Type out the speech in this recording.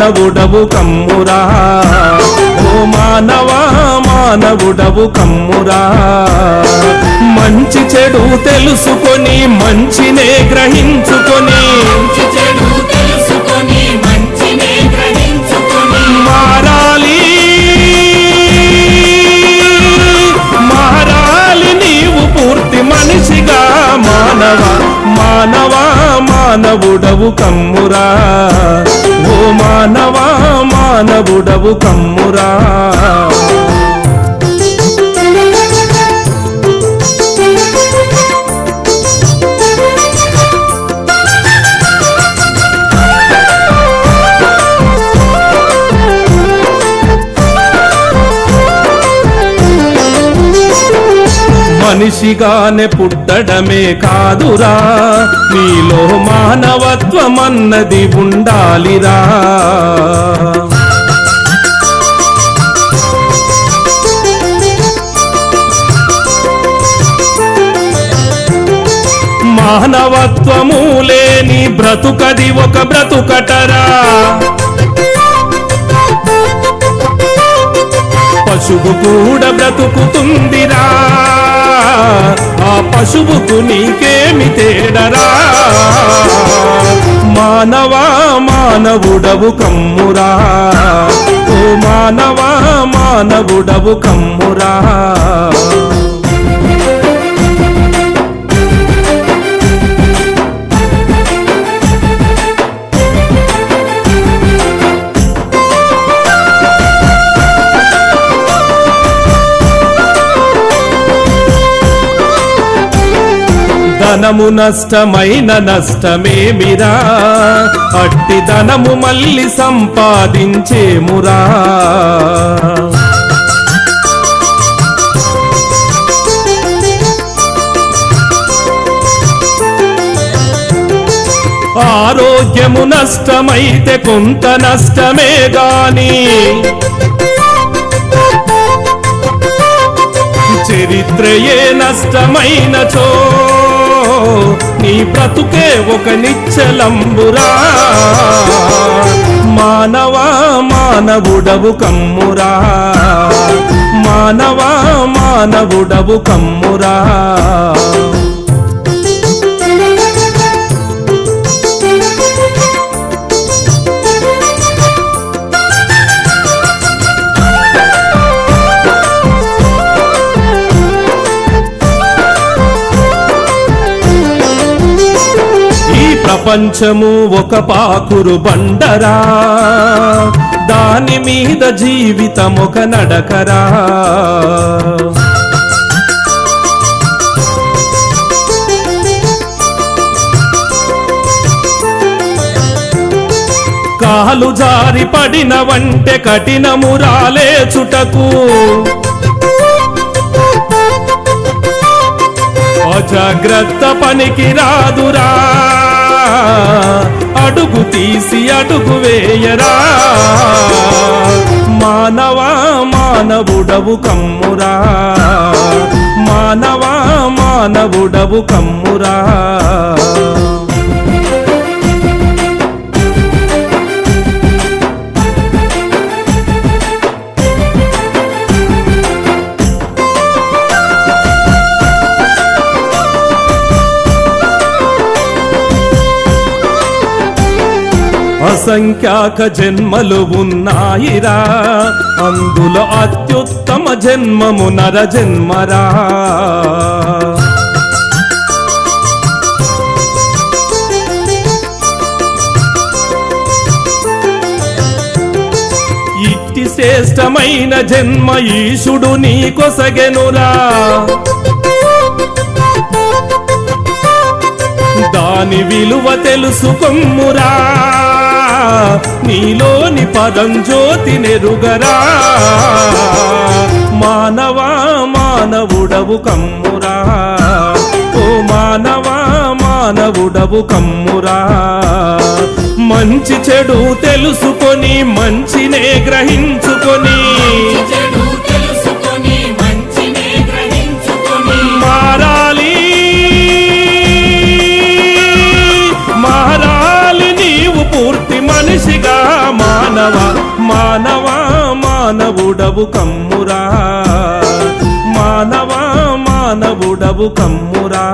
మానవుడవు కమ్మురా. ఓ మానవా మానవుడవు కమ్మురా. మంచి చెడు తెలుసుకొని మంచినే గ్రహించుకొని. మంచి చెడు తెలుసుకొని మంచినే గ్రహించుకొని. మారాలి మారాలి నీవు పూర్తి మనిషిగా. మానవ మానవ మానవుడవు కమ్మురా. ఓ మానవా మానవుడవు కమ్మురా. మనిషిగానే పుట్టడమే కాదురా. నీలో మానవత్వమన్నది ఉండాలిరా. మానవత్వము లేని బ్రతుకది ఒక బ్రతుకటరా. పశువు కూడా బ్రతుకుతుందిరా. ఆ పశువుకు నీకేమి తేడరా? మానవా మానవుడవు కమ్మురా. ఓ మానవా మానవుడవు కమ్మురా. ధనము నష్టమైన నష్టమేమిరా? అట్టి ధనము మళ్ళీ సంపాదించేమురా ఆరోగ్యము నష్టమైతే కొంత నష్టమే గాని చరిత్రయే నష్టమైనచో నీ బ్రతుకే ఒక నిచ్చలంబురా. మానవా మానవుడవు కమ్మురా. మానవా మానవుడవు కమ్మురా. ప్రపంచము ఒక పాకురు బండరా. దాని మీద జీవితం ఒక నడకరా. కాలు జారి పడిన వంటే కఠినము రాలేచుటకు అజాగ్రత్త పనికి రాదురా. అడుగు వేయరా? మానవా మానవుడవు కమ్మురా? మానవా మానవుడవు కమ్మురా? అసంఖ్యాక జన్మలు ఉన్నాయిరా. అందులో అత్యుత్తమ జన్మము నర జన్మరా ఇట్టి శ్రేష్టమైన జన్మ ఈశుడు నీకొసగెనురా దాని విలువ తెలుసుకొమ్మురా. నీలోని పదం జ్యోతి నెరుగరా. మానవా మానవుడవు కమ్మురా. ఓ మానవా మానవుడవు కమ్మురా. మంచి చెడు తెలుసుకొని మంచినే గ్రహించుకొని. మనిషిగా మానవ మానవ మానవుడవు కమ్మురా. మానవ మానవుడవు కమ్మురా.